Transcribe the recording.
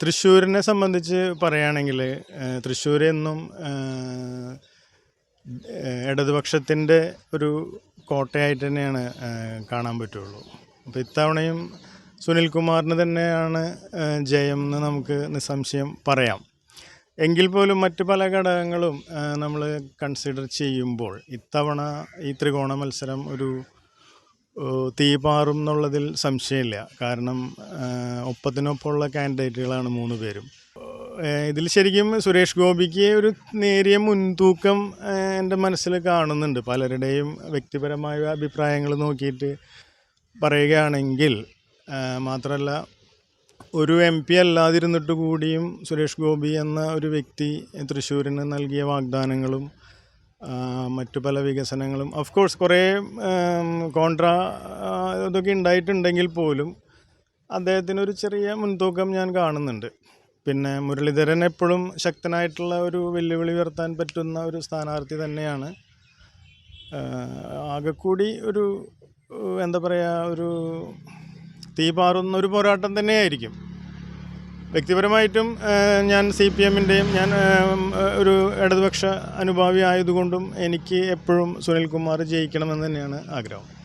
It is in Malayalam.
തൃശ്ശൂരിനെ സംബന്ധിച്ച് പറയുകയാണെങ്കിൽ തൃശ്ശൂർ എന്നും ഇടതുപക്ഷത്തിന്റെ ഒരു കോട്ടയായിട്ട് തന്നെയാണ് കാണാൻ പറ്റുള്ളൂ. അപ്പോൾ ഇത്തവണയും സുനിൽകുമാറിന് തന്നെയാണ് ജയം എന്ന് നമുക്ക് നിസ്സംശയം പറയാം. എങ്കിൽ പോലും മറ്റ് പല ഘടകങ്ങളും നമ്മൾ കൺസിഡർ ചെയ്യുമ്പോൾ ഇത്തവണ ഈ ത്രികോണ മത്സരം ഒരു ഏഹ് തീപാറും എന്നുള്ളതിൽ സംശയമില്ല. കാരണം ഒപ്പത്തിനൊപ്പമുള്ള കാൻഡിഡേറ്റുകളാണ് മൂന്ന് പേരും. ഇതിൽ ശരിക്കും സുരേഷ് ഗോപിക്ക് ഒരു നേരിയ മുൻതൂക്കം എന്റെ മനസ്സിൽ കാണുന്നുണ്ട്. പലരുടെയും വ്യക്തിപരമായ അഭിപ്രായങ്ങൾ നോക്കിയിട്ട് പറയുകയാണെങ്കിൽ മാത്രമല്ല ഒരു എം പി അല്ലാതിരുന്നിട്ട് കൂടിയും സുരേഷ് ഗോപി എന്ന ഒരു വ്യക്തി തൃശ്ശൂരിന് നൽകിയ വാഗ്ദാനങ്ങളും മറ്റു പല വികസനങ്ങളും. ഓഫ് കോഴ്സ് കുറേ കോൺട്രാ ഇതൊക്കെ ഉണ്ടായിട്ടുണ്ടെങ്കിൽ പോലും അദ്ദേഹത്തിന് ഒരു ചെറിയ മുൻതൂക്കം ഞാൻ കാണുന്നുണ്ട്. പിന്നെ മുരളീധരൻ എപ്പോഴും ശക്തനായിട്ടുള്ള ഒരു വെല്ലുവിളി ഉയർത്താൻ പറ്റുന്ന ഒരു സ്ഥാനാർത്ഥി തന്നെയാണ്. ആകെക്കൂടി ഒരു എന്താ പറയുക ഒരു തീ പാറുന്ന ഒരു പോരാട്ടം തന്നെയായിരിക്കും. വ്യക്തിപരമായിട്ടും ഞാൻ സി പി എമ്മിന്റെയും ഞാൻ ഒരു ഇടതുപക്ഷ അനുഭാവി ആയതുകൊണ്ടും എനിക്ക് എപ്പോഴും സുനിൽകുമാർ ജയിക്കണമെന്ന് തന്നെയാണ് ആഗ്രഹം.